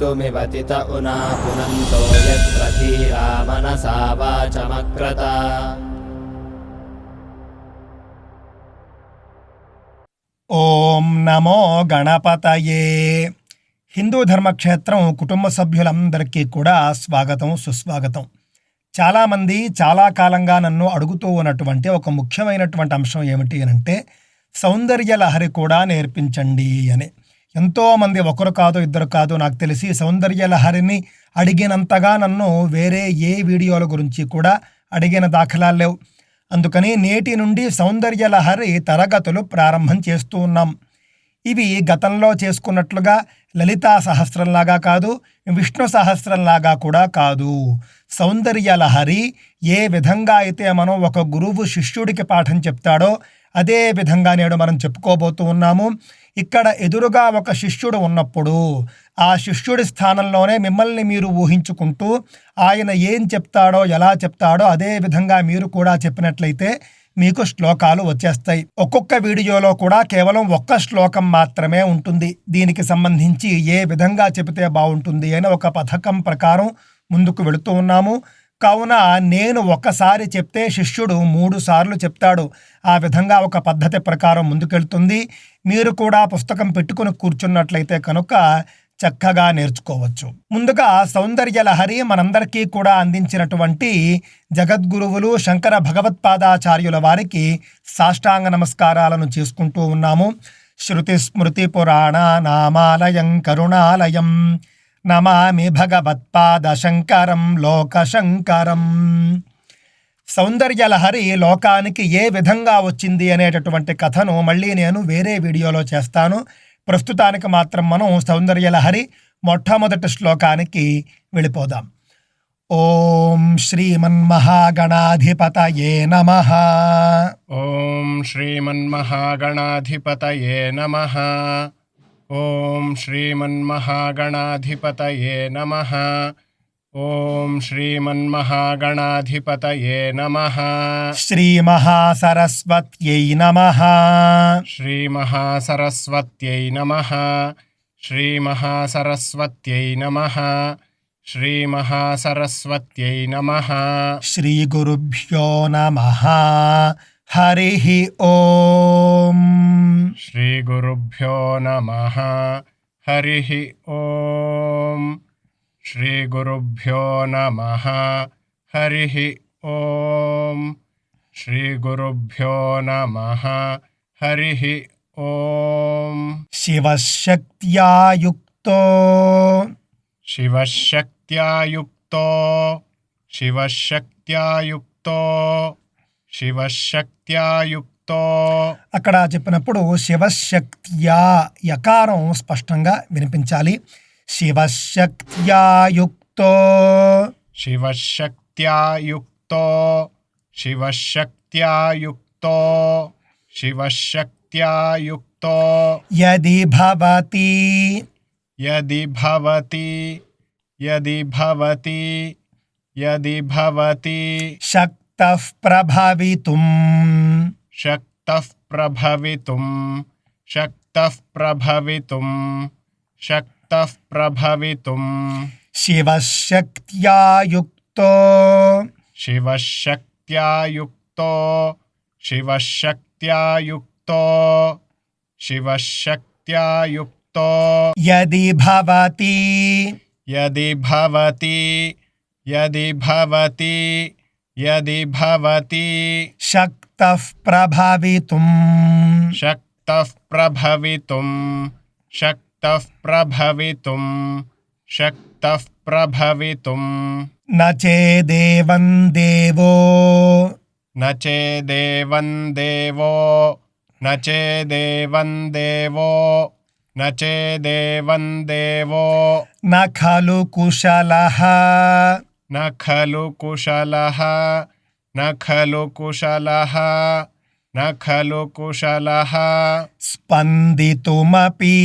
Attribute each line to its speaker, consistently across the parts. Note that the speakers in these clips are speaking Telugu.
Speaker 1: मृत्युमिवतित उना पुनन्तो यत्र धीरा मनसा वाचमक्रत
Speaker 2: ఓం నమో గణపతయే హిందూ ధర్మక్షేత్రం కుటుంబ సభ్యులందరికీ కూడా స్వాగతం సుస్వాగతం చాలామంది చాలా కాలంగా నన్ను అడుగుతూ ఉన్నటువంటి ఒక ముఖ్యమైనటువంటి అంశం ఏమిటి అని అంటే సౌందర్య లహరి కూడా నేర్పించండి అని ఎంతోమంది ఒకరు కాదు ఇద్దరు కాదు నాకు తెలిసి సౌందర్య లహరిని అడిగినంతగా నన్ను వేరే ఏ వీడియోల గురించి కూడా అడిగిన దాఖలాలు లేవు. అందుకని నేటి నుండి సౌందర్య లహరి తరగతులు ప్రారంభం చేస్తూ ఉన్నాం. ఇవి గతంలో చేసుకున్నట్లుగా లలితా సహస్రంలాగా కాదు విష్ణు సహస్రంలాగా కూడా కాదు. సౌందర్య లహరి ఏ విధంగా అయితే మనం ఒక గురువు శిష్యుడికి పాఠం చెప్తాడో అదే విధంగా నేడు మనం చెప్పుకోబోతూ ఉన్నాము. ఇక్కడ ఎదురుగా ఒక శిష్యుడు ఉన్నప్పుడు ఆ శిష్యుడి స్థానంలోనే మిమ్మల్ని మీరు ఊహించుకుంటూ ఆయన ఏం చెప్తాడో ఎలా చెప్తాడో అదే విధంగా మీరు కూడా చెప్పినట్లయితే మీకు శ్లోకాలు వచ్చేస్తాయి. ఒక్కొక్క వీడియోలో కూడా కేవలం ఒక్క శ్లోకం మాత్రమే ఉంటుంది. దీనికి సంబంధించి ఏ విధంగా చెబితే బాగుంటుంది అని ఒక పథకం ప్రకారం ముందుకు వెళుతూ ఉన్నాము. కావున నేను ఒకసారి చెప్తే శిష్యుడు మూడు సార్లు చెప్తాడు. ఆ విధంగా ఒక పద్ధతి ప్రకారం ముందుకెళ్తుంది. మీరు కూడా పుస్తకం పెట్టుకుని కూర్చున్నట్లయితే కనుక చక్కగా నేర్చుకోవచ్చు. ముందుగా సౌందర్య లహరి మనందరికీ కూడా అందించినటువంటి జగద్గురువులు శంకర భగవత్పాదాచార్యుల వారికి సాష్టాంగ నమస్కారాలను చేసుకుంటూ ఉన్నాము. శృతి స్మృతి పురాణ నామాలయం కరుణాలయం. నమామి లోక శంకరం సౌందర్యలహరి లోకానికి ఏ విధంగా వచ్చింది అనేటటువంటి కథను మళ్ళీ నేను వేరే వీడియోలో చేస్తాను. ప్రస్తుతానికి మాత్రం మనం సౌందర్యలహరి మొట్టమొదటి శ్లోకానికి వెళ్ళిపోదాం. ఓం శ్రీమన్మహాగణాధిపతయే నమ.
Speaker 3: ఓం శ్రీమన్మహాగణాధిపతయే నమ. ॐ श्रीमन्महागणाधिपतये नमः ॐ श्रीमन्महागणाधिपतये नमः
Speaker 2: श्रीमहासरस्वत्यै नमः
Speaker 3: श्रीमहासरस्वत्यै नमः श्रीमहासरस्वत्यै नमः श्रीमहासरस्वत्यै नमः
Speaker 2: श्रीगुरुभ्यो नमः हरि ओम।
Speaker 3: श्री गुरुभ्यो नमः। हरि ओम। श्री गुरुभ्यो नमः। हरि ओम। श्री गुरुभ्यो नमः। हरिः ॐ
Speaker 2: शिवशक्त्या
Speaker 3: युक्तो शिवशक्त्या युक्तो शिवशक्त्या युक्तो शिवशक्त्यायुक्तो शिवशक्त्यायुक्तो
Speaker 2: అక్కడ చెప్పినప్పుడు శివశక్త్యా యకారం స్పష్టంగా వినిపించాలి శివశక్త్యాయుక్తో
Speaker 3: शिवशक्त्यायुक्तो शिवशक्त्यायुक्तो शिवशक्त्यायुक्तो
Speaker 2: యది భవతి
Speaker 3: यदि भवति यदि भवति यदि भवति
Speaker 2: शक्तः प्रभवितुम्।
Speaker 3: शक्तः प्रभवितुम्। शक्तः प्रभवितुम्। शक्तः प्रभवितुम्।
Speaker 2: शिवशक्त्या
Speaker 3: युक्तो। शिवशक्त्या युक्तो।
Speaker 2: शिवशक्त्या युक्तो। शिवशक्त्या युक्तो।
Speaker 3: यदि भवति। यदि भवति। यदि भवति।
Speaker 2: यदि भवति
Speaker 3: शक्तः प्रभवितुम्। शक्तः प्रभवितुम्। शक्तः प्रभवितुम्। शक्तः प्रभवितुम्।
Speaker 2: न चेदेवं देवो।
Speaker 3: न चेदेवं देवो। न चेदेवं देवो। न चेदेवं देवो।
Speaker 2: न खलु कुशलः।
Speaker 3: न खलु कुशलः न खलु कुशलः न खलु कुशलः
Speaker 2: स्पन्दितुमपि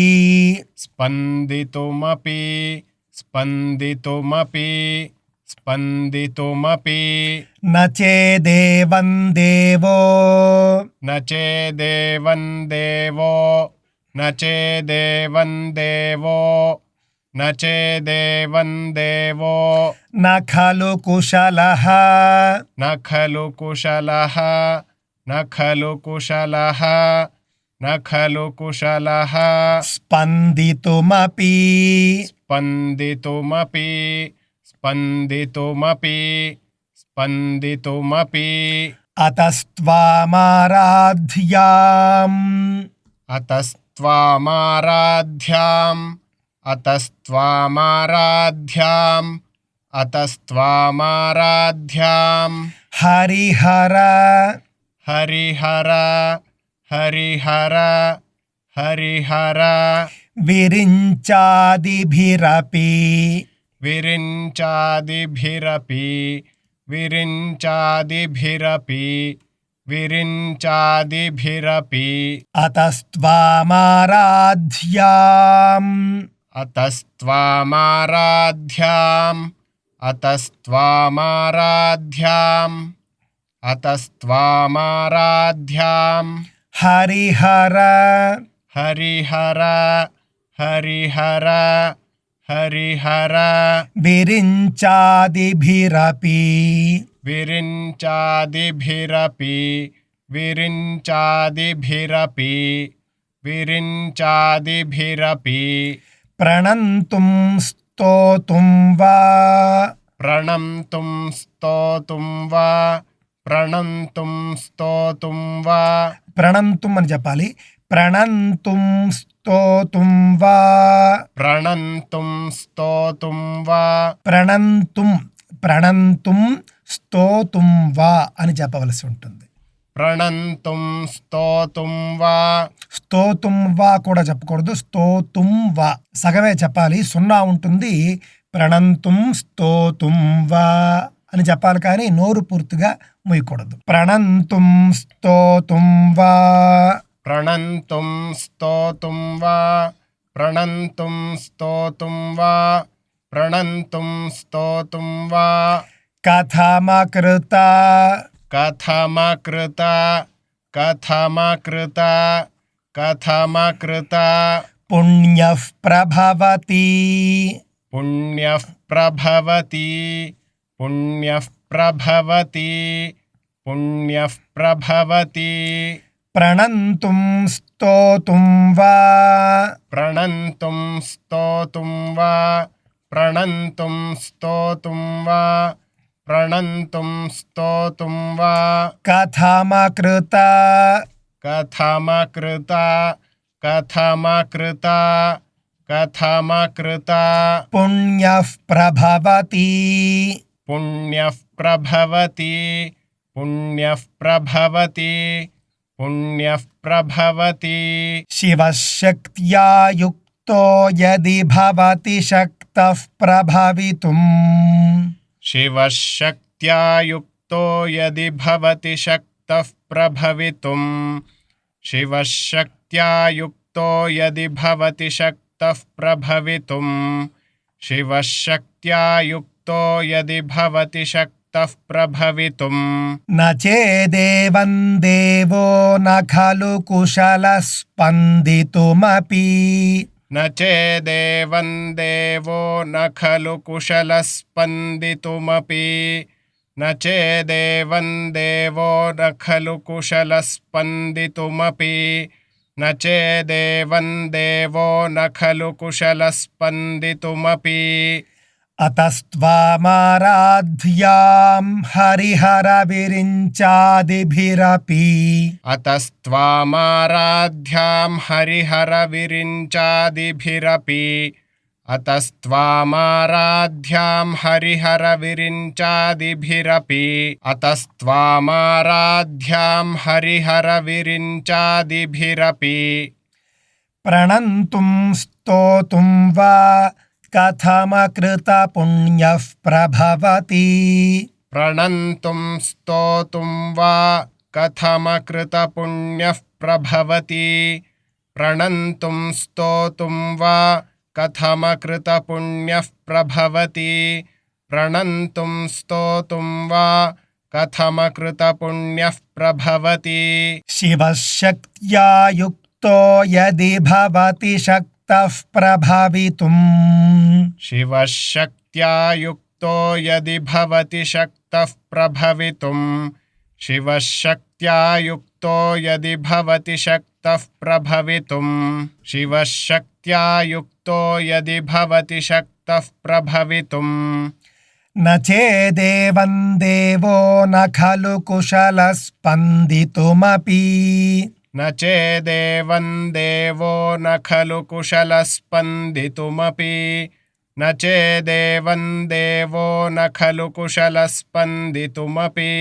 Speaker 3: स्पन्दितुमपि स्पन्दितुमपि स्पन्दितुमपि
Speaker 2: न चेदेवं देवो
Speaker 3: न चेदेवं देवो न चेदेवं देवो न चेदेवं देवो
Speaker 2: न खलु कुशलः।
Speaker 3: न खलु कुशलः। न खलु कुशलः। न खलु कुशलः।
Speaker 2: स्पन्दितुमपि।
Speaker 3: स्पन्दितुमपि। स्पन्दितुमपि। स्पन्दितुमपि।
Speaker 2: अतस्त्वामाराध्याम्।
Speaker 3: अतस्त्वामाराध्याम्। अतस्त्वामाराध्याम्। अतस्त्वामाराध्याम्।
Speaker 2: हरिहर।
Speaker 3: हरिहर। हरिहर। हरिहर।
Speaker 2: विरिञ्चादिभिरपि।
Speaker 3: विरिञ्चादिभिरपि। विरिञ्चादिभिरपि। विरिञ्चादिभिरपि।
Speaker 2: अतस्त्वामाराध्याम्
Speaker 3: अतस्त्वामाराध्याम्। अतस्त्वामाराध्याम्। अतस्त्वामाराध्याम्।
Speaker 2: हरिहर।
Speaker 3: हरिहर। हरिहर। हरिहर।
Speaker 2: विरिञ्चादिभिरपि।
Speaker 3: विरिञ्चादिभिरपि। विरिञ्चादिभिरपि। विरिञ्चादिभिरपि
Speaker 2: प्रणन्तुं स्तोतुं वा
Speaker 3: प्रणन्तुं स्तोतुं वा प्रणन्तुं स्तोतुं वा
Speaker 2: ప్రణంతుం అని చెప్పాలి ప్రణంతుం స్తోతుం వా
Speaker 3: प्रणन्तुं स्तोतुं वा
Speaker 2: ప్రణంతుం ప్రణంతుం స్తోతుం వా అని చెప్పవలసి ఉంటుంది
Speaker 3: ప్రణంతుం స్తోతుం వా.
Speaker 2: స్తోతుం వా కూడా చెప్పకూడదు. స్తోతుం వా. సగమే చెప్పాలి. సున్నా ఉంటుంది. ప్రణంతుం స్తోతుం వా అని చెప్పాలి కానీ నోరు పూర్తిగా మూయకూడదు. ప్రణంతుం స్తోతుం వా.
Speaker 3: ప్రణంతుం స్తోతుం వా. ప్రణంతుం స్తోతుం వా. ప్రణంతుం స్తోతుం వా.
Speaker 2: కథమకృత
Speaker 3: कथमकृता कथमकृता कथमकृता।
Speaker 2: पुण्यः प्रभवति।
Speaker 3: पुण्यः प्रभवति पुण्यः प्रभवति पुण्यः प्रभवति।
Speaker 2: प्रणन्तुं स्तोतुं वा?
Speaker 3: प्रणन्तुं स्तोतुं वा? प्रणन्तुं स्तोतुं वा? प्रणन्तुं स्तोतुं वा।
Speaker 2: कथमाकृता।
Speaker 3: कथमाकृता। कथमाकृता। कथमाकृता।
Speaker 2: पुण्यः प्रभवति।
Speaker 3: पुण्यः प्रभवति। पुण्यः प्रभवति। पुण्यः प्रभवति।
Speaker 2: शिवशक्त्या युक्तो यदि भवति शक्तः
Speaker 3: प्रभवितुम्। शिवशक्त्या युक्तो यदि भवति शक्तः प्रभवितुम्। शिवशक्त्या युक्तो यदि भवति शक्तः प्रभवितुम्। शिवशक्त्या युक्तो यदि भवति शक्तः प्रभवितुम्।
Speaker 2: न चेदेवं देवो न खलु कुशलस्पन्दितुमपि।
Speaker 3: न चेदेवं देवो न खलु कुशलः स्पन्दितुमपि न चेदेवं देवो न खलु कुशलः स्पन्दितुमपि न चेदेवं देवो न खलु कुशलः
Speaker 2: अतस्त्वामाराध्यां हरिहरविरिञ्चादिभिरपि।
Speaker 3: अतस्त्वामाराध्यां हरिहरविरिञ्चादिभिरपि। अतस्त्वामाराध्यां हरिहरविरिञ्चादिभिरपि। अतस्त्वामाराध्यां हरिहरविरिञ्चादिभिरपि।
Speaker 2: प्रणन्तुं स्तोतुं वा कथमकृता पुण्यः प्रभवति।
Speaker 3: प्रणन्तुं स्तोतुं वा कथमकृतपुण्यः प्रभवति। प्रणन्तुं स्तोतुं वा कथमकृतपुण्यः प्रभवति। प्रणन्तुं स्तोतुं वा कथमकृतपुण्यः प्रभवति।
Speaker 2: शिवशक्त्या युक्तो यदि भवति शक् शक्तः प्रभवितुम्।
Speaker 3: शिवः शक्त्या युक्तो यदि भवति शक्तः प्रभवितुम्। शिवः शक्त्या युक्तो यदि भवति शक्तः प्रभवितुम्। शिवः शक्त्या युक्तो यदि भवति शक्तः प्रभवितुम्।
Speaker 2: न चेदेवं देवो न खलु कुशलस्पन्दितुमपि।
Speaker 3: न चेदेवं देवो न खलु कुशलस्पन्दितुमपि न चेदेवं देवो न खलु कुशलस्पन्दितुमपि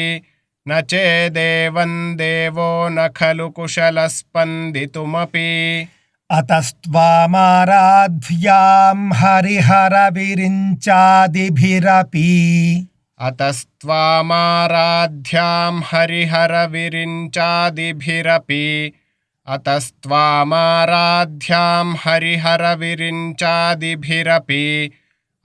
Speaker 3: न चेदेवं देवो न खलु कुशलस्पन्दितुमपि
Speaker 2: अतस्त्वामाराध्यां हरिहरविरिञ्चादिभिरपि
Speaker 3: अतस्त्वामाराध्यां हरिहरविरिञ्चादिभिरपि। अतस्त्वामाराध्यां हरिहरविरिञ्चादिभिरपि।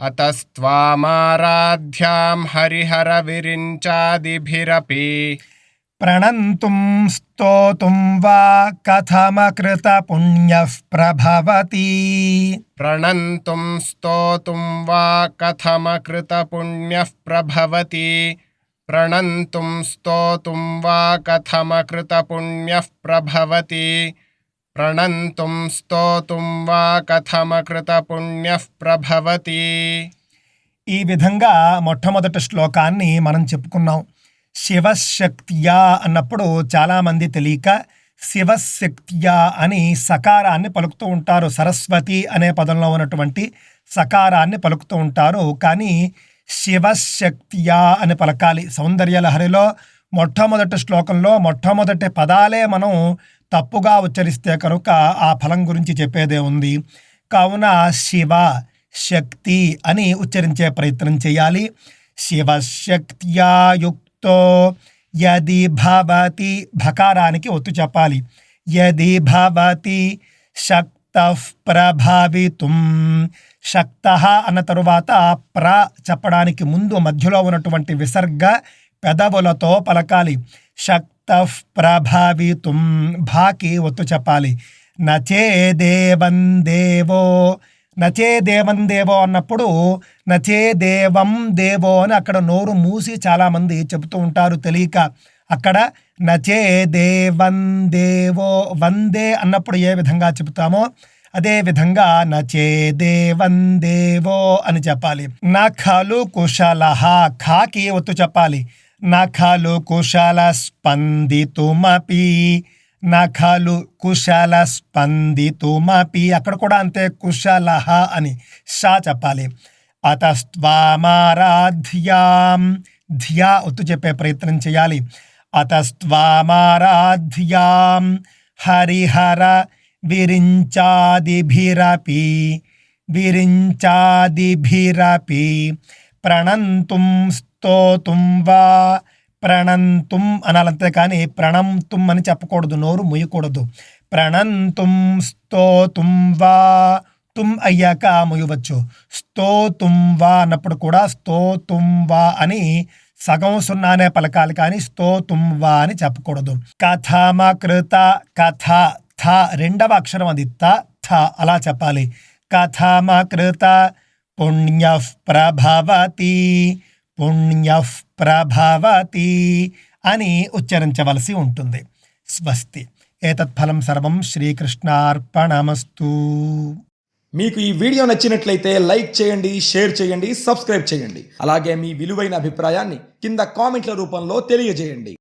Speaker 3: अतस्त्वामाराध्यां हरिहरविरिञ्चादिभिरपि
Speaker 2: प्रणन्तुं स्तोतुं वा कथमकृतपुण्यः प्रभवति
Speaker 3: प्रणन्तुं स्तोतुं वा कथमकृतपुण्यः प्रभवति प्रणन्तुं स्तोतुं वा कथमकृतपुण्यः प्रभवति प्रणन्तुं स्तोतुं वा कथमकृतपुण्यः ప్రభవతి
Speaker 2: ఈ విధంగా మొట్టమొదటి శ్లోకాన్ని మనం చెప్పుకున్నాం శివశక్తియా అన్నప్పుడు చాలామంది తెలియక శివశక్తియా అని సకారాన్ని పలుకుతూ ఉంటారు. సరస్వతి అనే పదంలో ఉన్నటువంటి సకారాన్ని పలుకుతూ ఉంటారు. కానీ శివశక్తియా అని పలకాలి. సౌందర్యలహరిలో మొట్టమొదటి శ్లోకంలో మొట్టమొదటి పదాలే మనం తప్పుగా ఉచ్చరిస్తే కనుక ఆ ఫలం గురించి చెప్పేదే ఉంది. కావున శివ శక్తి అని ఉచ్చరించే ప్రయత్నం చేయాలి. శివశక్త్యాయుక్త యుక్తో యది భవతి భకారానికి ఒత్తు చెప్పాలి. యది భవతి శక్త ప్రభావితుం. శక్త అన్న తరువాత ప్ర చెప్పడానికి ముందు మధ్యలో ఉన్నటువంటి విసర్గ పెదవులతో పలకాలి. శక్త ప్రభావితుం భాకి ఒత్తు చెప్పాలి. నచే దేవం దేవో నచే దేవం దేవో అన్నప్పుడు నచే దేవం దేవో అని అక్కడ నోరు మూసి చాలామంది చెబుతూ ఉంటారు తెలియక. అక్కడ నచే దేవం దేవో వందే అన్నప్పుడు ఏ విధంగా చెబుతామో అదే విధంగా నచే దేవం దేవో అని చెప్పాలి. నఖలు కుశల ఖాకి ఒత్తు చెప్పాలి. నఖలు కుశల స్పందితుమపి నఖలు కుశల స్పందితుమపి. అక్కడ కూడా అంతే కుశల అని షా చెప్పాలి. అతస్త్వామారాధ్యాం. ధ్యా ఒత్తు చెప్పే ప్రయత్నం చేయాలి. అతస్త్వామారాధ్యాం. హరిహర విరించాదిభిరపి. విరించాదిభిరపి. ప్రణంతుం స్తోతుం వా ప్రణంతుం అనాలంతే కానీ ప్రణంతుం అని చెప్పకూడదు నోరు ముయ్యకూడదు. ప్రణంతుం స్తోతుం వా తుమ్ అయ్యాక ముయ్యవచ్చు. స్తోతుం వా అన్నప్పుడు కూడా స్తోతుం వా అని సగం సున్నానే పలకాలి కానీ స్తోతుం వా అని చెప్పకూడదు. కథమకృత కథ థ రెండవ అక్షరం అది. త థ అలా చెప్పాలి. కథమకృత పుణ్య ప్రభవతి. పుణ్య ప్రభవతి అని ఉచ్చరించవలసి ఉంటుంది. స్వస్తి. ఏతత్ఫలం సర్వం శ్రీకృష్ణార్పణమస్తు.
Speaker 4: మీకు ఈ వీడియో నచ్చినట్లయితే లైక్ చేయండి షేర్ చేయండి సబ్స్క్రైబ్ చేయండి. అలాగే మీ విలువైన అభిప్రాయాన్ని కింద కామెంట్ల రూపంలో తెలియజేయండి.